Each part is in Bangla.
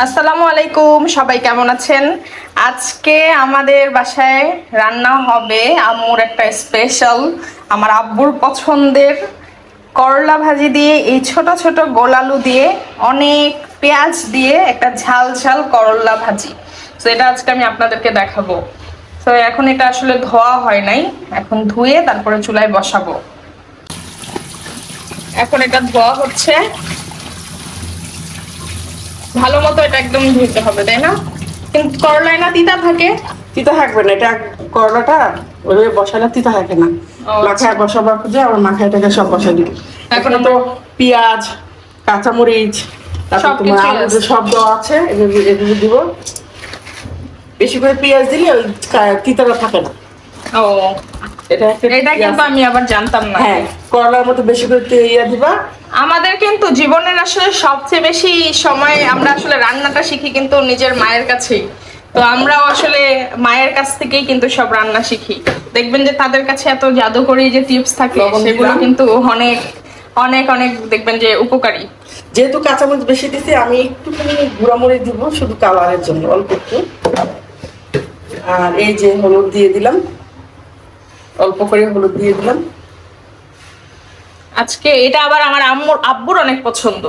আসসালামু আলাইকুম, সবাই কেমন আছেন? আজকে আমাদের বাসায় রান্না হবে আম্মুর একটা স্পেশাল আমার আব্বুর পছন্দের করলা ভাজি দিয়ে, এই ছোট ছোট গোলালু দিয়ে, অনেক পেঁয়াজ দিয়ে একটা ঝাল ঝাল করলা ভাজি। তো এটা আজকে আমি আপনাদেরকে দেখাবো। তো এখন এটা আসলে ধোয়া হয় নাই, এখন ধুয়ে তারপরে চুলায় বসাবো। এখন এটা ধোয়া হচ্ছে। ভালো মতো এটা একদম ধুইতে হবে তাই না? কিন্তু করলায় না তিতা থাকে? তিতা থাকবে না এটা করলাটা ওইভাবে বসালে তিতা থাকে না। মাখায় বসাবার খুঁজে আমার মাখায়টাকে সব বসাই দিবি। এখন তো পেঁয়াজ কাঁচামরিচ তারপর সব তোমার আলু সব দেওয়া আছে এগুলো এগুলো দিব। বেশি করে পেঁয়াজ দিলে তিতাটা থাকে না। ও এটা এটা কিন্তু আমি আবার জানতাম না। হ্যাঁ করলার মতো বেশি করে তে- দিবা। আমাদের কিন্তু জীবনের আসলে সবচেয়ে বেশি সময় আমরা আসলে রান্নাটা শিখি কিন্তু নিজের মায়ের কাছেই। তো আমরাও আসলে মায়ের কাছ থেকেই কিন্তু সব রান্না শিখি। দেখবেন যে তাদের কাছে এত জাদুকরি যে টিপস থাকে সেগুলো কিন্তু অনেক অনেক অনেক দেখবেন যে উপকারী। যেহেতু কাঁচামরিচ বেশি দিছি আমি একটুখানি গুঁড়ামরিচ দিব শুধু কালারের জন্য অল্প একটু। আর এই যে হলুদ দিয়ে দিলাম। অল্প করে হলুদ দিয়ে দিলাম। আজকে এটা আবার আমার আম্মুর আব্বুর অনেক পছন্দ।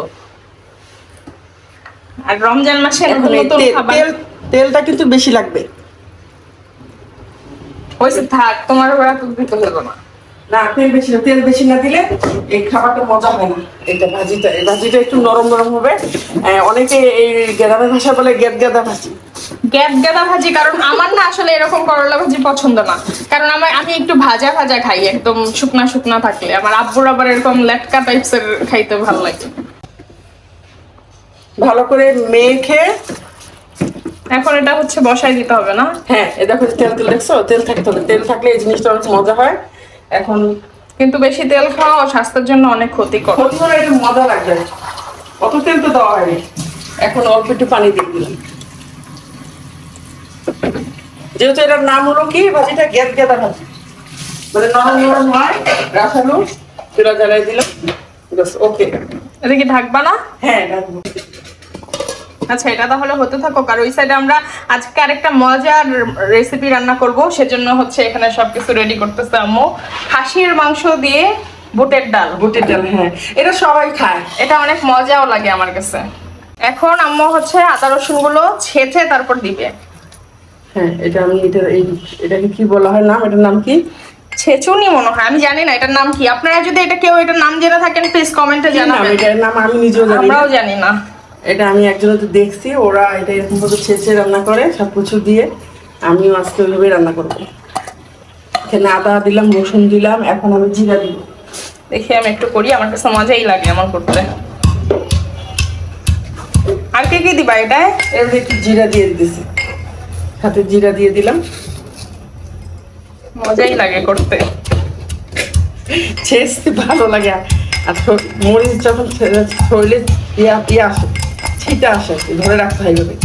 আর রমজান মাসে এখন নতুন খাবার। তেল তেলটা কিন্তু বেশি লাগবে। হয়েছে থাক তোমার ওরা তো দিতে হবে না। না তেল বেশি না তেল বেশি না দিলে এই খাবারটা মজা হয় না। এটা ভাজিটা এই ভাজিটা একটু নরম নরম হবে। আহ, অনেকে এই গ্রামের ভাষা বলে গেদ গেদা ভাজি। গ্যাদ গাদা ভাজি কারণ আমার না আসলে এরকম করলা ভাজি পছন্দ না। কারণ আমার আমি একটু ভাজা ভাজা খাই একদম শুকনা শুকনা থাকলে। আমার আব্বুর আবার এরকম লেটকা টাইপসের খাইতে ভালো লাগে। ভালো করে মেখে এখন এটা হচ্ছে বসাই দিতে হবে না? হ্যাঁ এ দেখো তেল তেল দেখছ? তেল থাকতে হবে। তেল থাকলে এই জিনিসটা অনেক মজা হয়। এখন কিন্তু বেশি তেল খাওয়া স্বাস্থ্যের জন্য অনেক ক্ষতিকর। ক্ষতি করে একটু মজা লাগবে অত তেল তো দেওয়া হয়নি। এখন অল্প একটু পানি দিয়ে দিলাম। যেহেতু এটার নাম হলো কি? ভাজিটা গেদ গেদা ভাজি মানে নরম নরম হয় রাখালো চুলা জ্বালাই দিলাম। ওকে এটা কি ঢাকবা না? হ্যাঁ রাখব। আচ্ছা এটা তাহলে হতে থাকুক। আর ওই সাইডে আমরা আজকে আরেকটা মজার রেসিপি রান্না করব। সেজন্য হচ্ছে এখানে সবকিছু রেডি করতেছে আম্মু। খাসির মাংস দিয়ে বুটের ডাল। বুটের ডাল হ্যাঁ। এটা সবাই খায়। এটা অনেক মজাও লাগে আমার কাছে। এখন আম্মু হচ্ছে আদা রসুনগুলো ছেঁচে তারপর দিবে। হ্যাঁ এটা আমি এটা এই এটাকে কি বলা হয় নাম? এটার নাম কি? ছেচুনি মনে হয় আমি জানি না এটার নাম কি। আপনারা যদি এটা কেউ এটার নাম জেনে থাকেন প্লিজ কমেন্টে জানাবেন। এটার নাম আমি নিজেও জানি আমরাও জানি না। এটা আমি একজনের তো দেখছি ওরা এটা এরকম ভাবে ছেঁচে রান্না করে সব কিছু দিয়ে আমিও আজকে ওইভাবে রান্না করব এখানে আদা দিলাম রসুন দিলাম এখন আমি জিরা দিব দেখি আমি একটু করি আমার কাছে মজাই লাগে আমার করতে আর কে কে দিবা এটায় এর একটু জিরা দিয়ে দিতেছি সাথে জিরা দিয়ে দিলাম মজাই লাগে করতে ছেঁচতে ভালো লাগে আর মরিচ যখন শরীরে ইয়া ইয়ে আসে ছিটা আসে ধরে রাখতে হয় এভাবে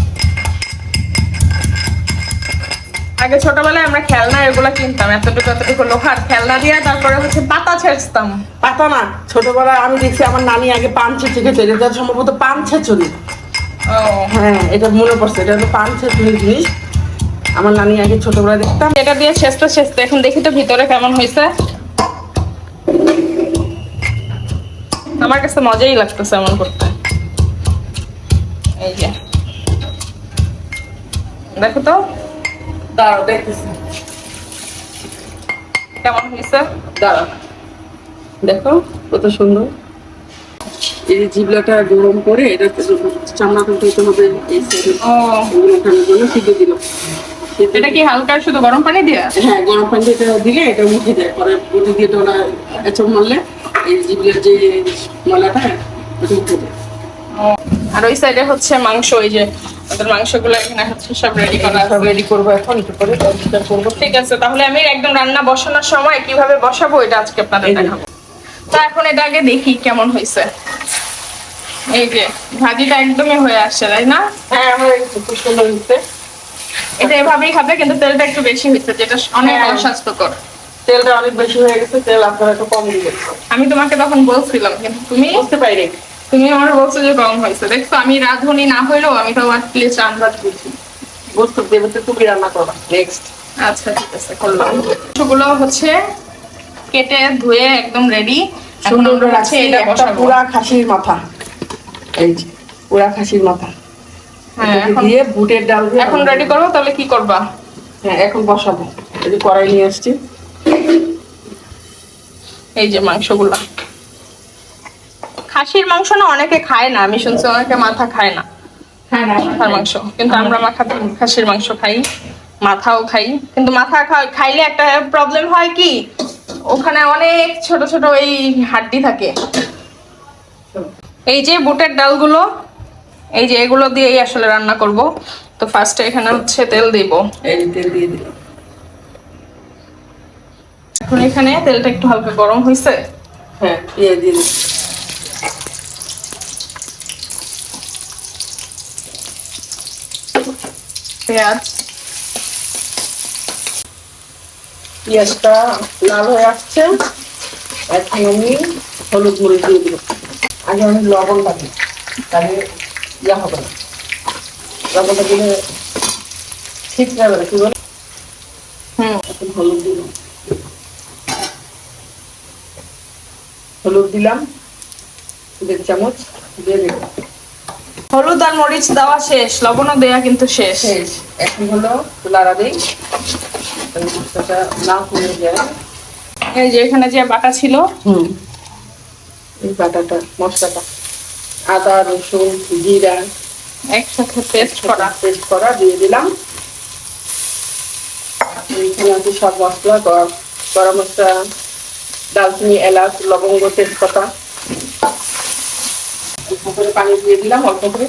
আগে ছোটবেলায় আমরা খেলনা এগুলো কিনতাম এতটুকু এতটুকু লোহার খেলনা দিয়ে তারপরে হচ্ছে পাতা ছেঁচতাম। পাতা না ছোটবেলায় আমি দেখছি আমার নানি আগে পান ছেঁচে খেতে এটা সম্ভবত পান ছেঁচুনি। হ্যাঁ এটা মনে পড়ছে এটা হলো পান ছেঁচুনি জিনিস। আমার নানি আগে ছোটবেলায় দেখতাম। এটা দিয়ে এখন দেখি তো ভিতরে কেমন হয়েছে আমার কাছে মজাই লাগতেছে এমন করতে। এই যে। দেখো তো। দাঁড়াও দেখতেছি। কেমন হয়েছে? দাঁড়াও। দেখো কত সুন্দর। এই জিবলাটা গরম করে এটা চামড়া তুলতে হবে এই ওঠানোর জন্য সিদ্ধ দিল। এটা কি হালকা শুধু গরম পানি দিয়ে? হ্যাঁ গরম পানি এটা দিলে এটা উঠে যায় পরে বটি দিয়ে ওটা এচপ মারলে এই জিবলের যে ময়লাটা ওটা উঠে ও, আর ওই সাইডে হচ্ছে মাংস ওই যে ওদের মাংসগুলো এখানে হচ্ছে সব রেডি করা সব রেডি করব এখন একটু পরে পরিষ্কার করব। ঠিক আছে তাহলে আমি একদম রান্না বসানোর সময় কীভাবে বসাবো এটা আজকে আপনাদের দেখাবো। তা এখন এটা আগে দেখি কেমন হয়েছে। এই যে ভাজিটা একদমই হয়ে আসছে তাই না? হ্যাঁ খুব সুন্দর হয়েছে। এটা এভাবেই খাবে কিন্তু তেলটা একটু বেশি হয়েছে যেটা অনেক হ্যাঁ। অস্বাস্থ্যকর। তেলটা অনেক বেশি হয়ে গেছে তেল আপনারা একটু কম দিবেন আমি তোমাকে তখন বলছিলাম কিন্তু তুমি বুঝতে পারি তুমি আমার বলছো যে কম হয়েছে। দেখছ আমি রাঁধুনি না হইলেও আমি তো আমার প্লেস রান্নার বুঝি গোস্ত দেবে তো তুমি রান্না করবা নেক্সট আচ্ছা ঠিক আছে করলাম। মাংসগুলো হচ্ছে কেটে ধুয়ে একদম রেডি সুন্দর হচ্ছে এটা পুরা খাসির মাথা। এই যে পুরা খাসির মাথা। হ্যাঁ দিয়ে বুটের ডাল এখন রেডি করব তাহলে কি করবা? হ্যাঁ এখন বসাবো। এই যে কড়াই নিয়ে আসছি। এই যে মাংসগুলো। খাসির মাংস না অনেকে খায় না আমি শুনছি অনেকে মাথা খায় না। হ্যাঁ মাথার মাংস। কিন্তু আমরা মাথা খাসির মাংস খাই মাথাও খাই। কিন্তু মাথা খাইলে একটা প্রবলেম হয় কি ওখানে অনেক ছোট ছোট এই হাড্ডি থাকে। এই যে বুটের ডালগুলো এই যে এগুলো দিয়েই আসলে রান্না করব। তো ফার্স্টে এখানে হচ্ছে তেল দিব। এই তেল দিয়ে দিলাম। এখন এখানে তেলটা একটু হালকা গরম হয়েছে হ্যাঁ পেঁয়াজ দিয়ে দিলাম। পেঁয়াজ। পেঁয়াজটা লাল হয়ে আসছে। এখন আমি হলুদ মরিচ দিয়ে দিব। আগে আমি লবণ লাগবে তাহলে ইয়া হবে না। লবণটা দিলে ঠিক যাবে না কি বলে? হুম। এখন হলুদ দিলাম। হলুদ দিলাম দেড় চামচ দিয়ে দিলাম। হলুদ আর মরিচ দেওয়া শেষ লবণও দেওয়া কিন্তু শেষ। শেষ। এখন হলো লাড়া দিই মশলাটা না কমে যায়। এই যে এখানে যে বাটা ছিল। হুম। এই বাটাটা মশলাটা। আদা রসুন জিরা। একসাথে পেস্ট করা। পেস্ট করা দিয়ে দিলাম। এখানে আছে সব মশলা গরম মশলা দালচিনি এলাচ লবঙ্গ তেজপাতা। করে পানি দিয়ে দিলাম, অল্প করে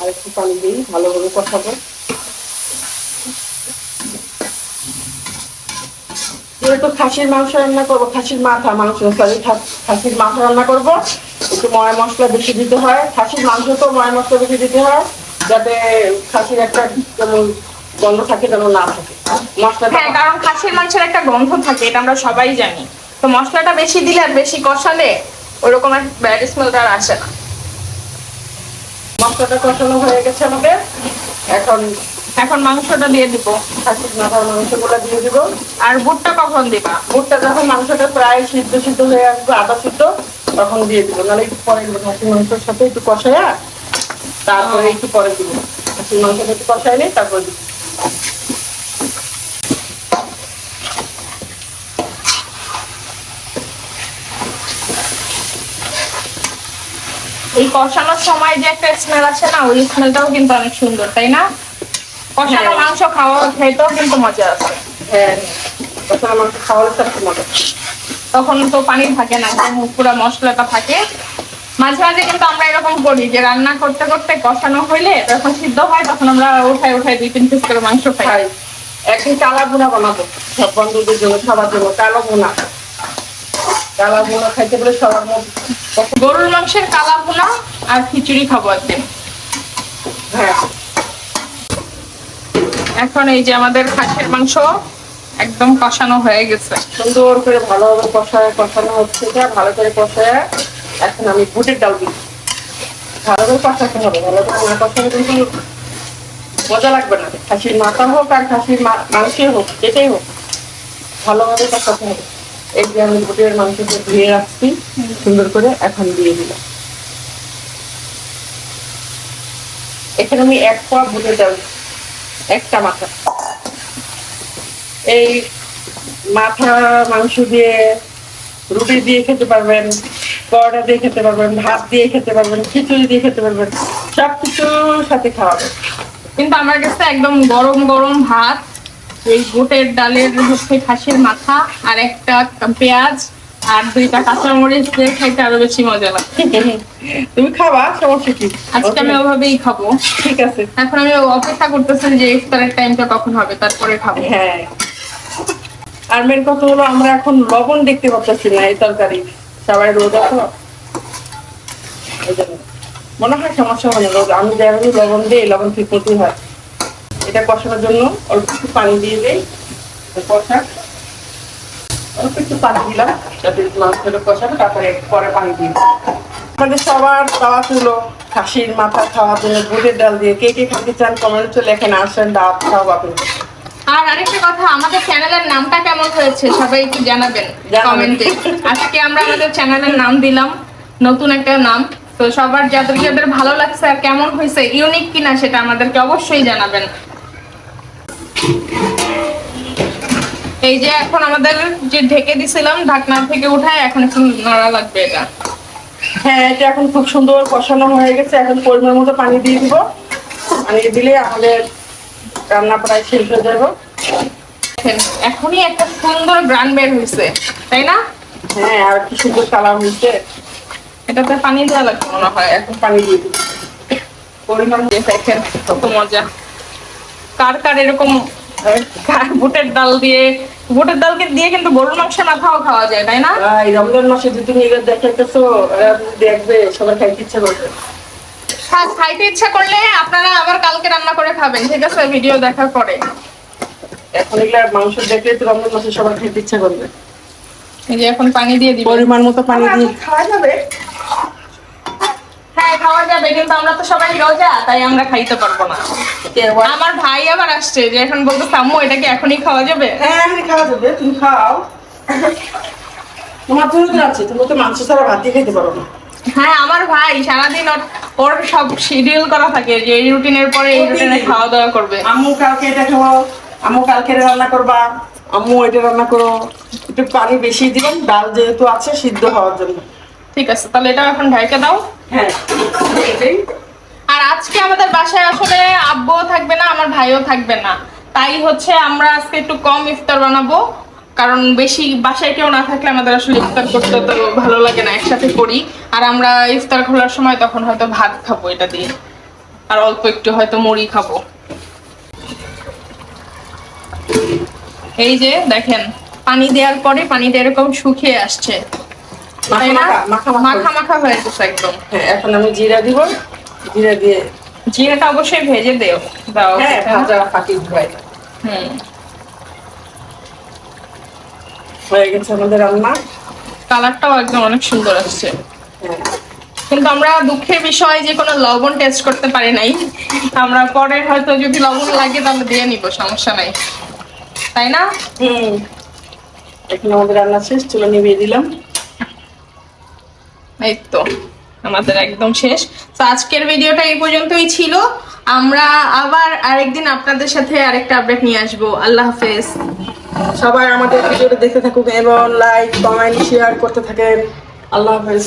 আর একটু পানি দিই ভালোভাবে কষাবো। যেহেতু খাসির মাংস রান্না করব, খাসির মাথা মাংস সরি খাসির মাথা রান্না করব। একটু ময় মশলা বেশি দিতে হয়, খাসির মাংস তো ময় মশলা বেশি দিতে হয়, যাতে খাসির একটা যেমন গন্ধ থাকে যেন না থাকে। হ্যাঁ কারণ খাসির মাংসের একটা গন্ধ থাকে এটা আমরা সবাই জানি। তো মশলাটা বেশি দিলে আর বেশি কষালে ওরকম একটা ব্যাড স্মেলটা আর আসে না। মশলাটা কষানো হয়ে গেছে আমাদের। এখন এখন মাংসটা দিয়ে দিব। খাসির মাথার মাংসগুলো দিয়ে দিব। আর বুটটা কখন দিবা? বুটটা যখন মাংসটা প্রায় সিদ্ধ সিদ্ধ হয়ে আসবে আদা সিদ্ধ তখন দিয়ে দিব। নাহলে একটু পরে দিব খাসির মাংসের সাথে একটু কষায়া তারপরে একটু পরে দিব। খাসির মাংসটা একটু কষাই নেই তারপরে দিব। এই কষানোর সময় যে একটা স্মেল আসে না ওই স্মেলটাও কিন্তু অনেক সুন্দর তাই না? কষানো হ্যাঁ। মাংস খাওয়া খেতেও কিন্তু মজা আছে। হ্যাঁ কষানো মাংস খাওয়ালে তার মজা। তখন তো পানি থাকে না পুরো মশলাটা থাকে। মাঝে মাঝে কিন্তু আমরা এরকম করি যে রান্না করতে করতে কষানো হইলে যখন সিদ্ধ হয় তখন আমরা উঠাই উঠাই দুই তিন পিস করে মাংস খাই। একদিন কালা ভুনা বানাবো। সব বন্ধুদের জন্য খাবার জন্য কালো ভুনা কালা ভুনা খাইতে বলে সবার মধ্যে গরুর মাংসের কালা ভুনা আর খিচুড়ি খাব একদিন হ্যাঁ। এখন এই যে আমাদের খাসির মাংস একদম কষানো হয়ে গেছে। সুন্দর করে ভালোভাবে কষায় কষানো হচ্ছে ভালো করে কষায়। এখন আমি বুটের ডাল দিই। ভালো করে কষাতে হবে ভালো করে না কষালে কিন্তু মজা লাগবে না। খাসির মাথা হোক আর খাসির মাংসই হোক যেটাই হোক ভালোভাবে কষাতে হবে। যে আমি বুটের মাংসটা ধুয়ে রাখছি, সুন্দর করে এখন দিয়ে দিলাম। এখানে আমি এক পোয়া বুটের ডাল একটা মাথা। এই মাথা মাংস দিয়ে রুটি দিয়ে খেতে পারবেন, পরোটা দিয়ে খেতে পারবেন, ভাত দিয়ে খেতে পারবেন, খিচুড়ি দিয়ে খেতে পারবেন সব কিছুর সাথে খাওয়াবেন কিন্তু আমার কাছে একদম গরম গরম ভাত এই গোটের ডালের হচ্ছে খাসির মাথা আর একটা পেঁয়াজ আর দুইটা কাঁচামরিচ দিয়ে খাইতে আরও বেশি মজা লাগে। তুমি খাবা সমস্যা কি? আজকে আমি ওভাবেই খাব। ঠিক আছে। এখন আমি অপেক্ষা করতেছি যে ইফতারের টাইমটা কখন হবে তারপরে খাব। হ্যাঁ। আর মেন কথা হলো আমরা এখন লবণ দেখতে পাচ্ছি না এই তরকারি। সবাই রোজা তো। মনে হয় সমস্যা হয় না রোজ আমি যেভাবে লবণ দিই লবণ ঠিক মতোই হয়। এটা কষানোর জন্য অল্প একটু পানি দিয়ে দিই। কষা অল্প একটু পানি দিলাম যাতে মাংসটা কষাবে তারপরে পরে পানি দিই। আমাদের সবার দাওয়া তুলো খাসির মাথা খাওয়ার জন্য বুটের ডাল দিয়ে। কে কে খেতে চান কমেন্টে লেখেন আসেন দাওয়াত খাওয়াবো আপনি আর আরেকটা কথা আমাদের চ্যানেলের নামটা কেমন হয়েছে সবাই একটু জানাবেন জানাবেন। কমেন্টে। আজকে আমরা আমাদের চ্যানেলের নাম দিলাম নতুন একটা নাম। তো সবার যাদের যাদের ভালো লাগছে আর কেমন হয়েছে ইউনিক কিনা সেটা আমাদেরকে অবশ্যই জানাবেন। এই যে এখন আমাদের যে ঢেকে দিছিলাম ঢাকনা থেকে উঠায় এখন একটু নাড়া লাগবে এটা। হ্যাঁ এটা এখন খুব সুন্দর কষানো হয়ে গেছে। এখন পরিমাণ মতো পানি দিয়ে দিব। পানি দিলে আমাদের রান্না প্রায় শেষ হয়ে যাবে। এখনই একটা সুন্দর গ্রান বের হয়েছে তাই না? হ্যাঁ আর কি সুন্দর কালার হয়েছে। এটাতে পানি দেওয়া লাগবে মনে হয়। এখন পানি দিয়ে দিব। পরিমাণ যে দেখেন কত মজা। কার কার এরকম বুটের ডাল দিয়ে বুটের ডালকে দিয়ে কিন্তু গরুর মাংসের মাথাও খাওয়া খাওয়া যায় তাই না? এই রমজান মাসে যদি তুমি এগুলো দেখাইতেছো দেখবে সবাই খাইতে ইচ্ছা করবে। খা- খাইতে ইচ্ছা করলে আপনারা আবার কালকে রান্না করে খাবেন ঠিক আছে? ভিডিও দেখার পরে। এখন এগুলা মাংস দেখলে তো রমজান মাসে সবাই খাইতে ইচ্ছা করবে। এই যে এখন পানি দিয়ে দিব পরিমাণ মতো পানি দিয়ে খাওয়া যাবে। হ্যাঁ খাওয়া যাবে কিন্তু আমরা তো সবাই রোজা তাই আমরা খাইতে পারব না। আমার ভাই আবার আসছে যে এখন বলতো আম্মু এটা কি এখনই খাওয়া যাবে? হ্যাঁ এখনই খাওয়া যাবে তুমি খাও। তোমার জন্য তো আছে তুমি তো মাংস ছাড়া ভাতই খেতে পারো না। হ্যাঁ আমার ভাই সারাদিন ওর ওর সব শিডিউল করা থাকে যে এই রুটিনের পরে এই রুটিনে খাওয়া দাওয়া করবে। আম্মু কালকে এটা খাব আম্মু কালকে রান্না করবা। আম্মু এটা রান্না করো। একটু পানি বেশি দিবেন ডাল যেহেতু আছে সিদ্ধ হওয়ার জন্য। ঠিক আছে তাহলে এটা এখন ঢাইকে দাও। হ্যাঁ। আর আজকে আমাদের বাসায় আসলে আব্বুও থাকবে না আমার ভাইও থাকবে না। তাই হচ্ছে আমরা আজকে একটু কম ইফতার বানাবো কারণ বেশি বাসায় কেউ না থাকলে আমাদের আসলে ইফতার করতে তো ভালো লাগে না একসাথে করি। আর আমরা ইফতার খোলার সময় তখন হয়তো ভাত খাব এটা দিয়ে। আর অল্প একটু হয়তো মুড়ি খাব। এই যে দেখেন পানি দেওয়ার পরে পানিটা এরকম শুকিয়ে আসছে। তাই না? মাখা মাখা মাখা মাখা হয়ে গেছে একদম। হ্যাঁ এখন আমি জিরা দিব জিরা দিয়ে জিরাটা অবশ্যই ভেজে দেও। দাও হ্যাঁ ভাজা ফাটি ধোয়াই হুম। হয়ে গেছে আমাদের রান্না। কালারটাও একদম অনেক সুন্দর আসছে। হ্যাঁ। কিন্তু আমরা দুঃখের বিষয় যে কোনো লবণ টেস্ট করতে পারি নাই। আমরা পরে হয়তো যদি লবণ লাগে তাহলে দিয়ে নিব সমস্যা নাই। তাই না? হুম। এখন আমাদের রান্না শেষ চুলো নিভিয়ে দিলাম। তো, আমাদের একদম শেষ। তো আজকের ভিডিওটা এই পর্যন্তই ছিল। আমরা আবার আরেকদিন আপনাদের সাথে আরেকটা আপডেট নিয়ে আসব। আল্লাহ হাফেজ। সবাই আমাদের ভিডিওটা দেখতে থাকুক এবং লাইক কমেন্ট শেয়ার করতে থাকেন। আল্লাহ হাফেজ।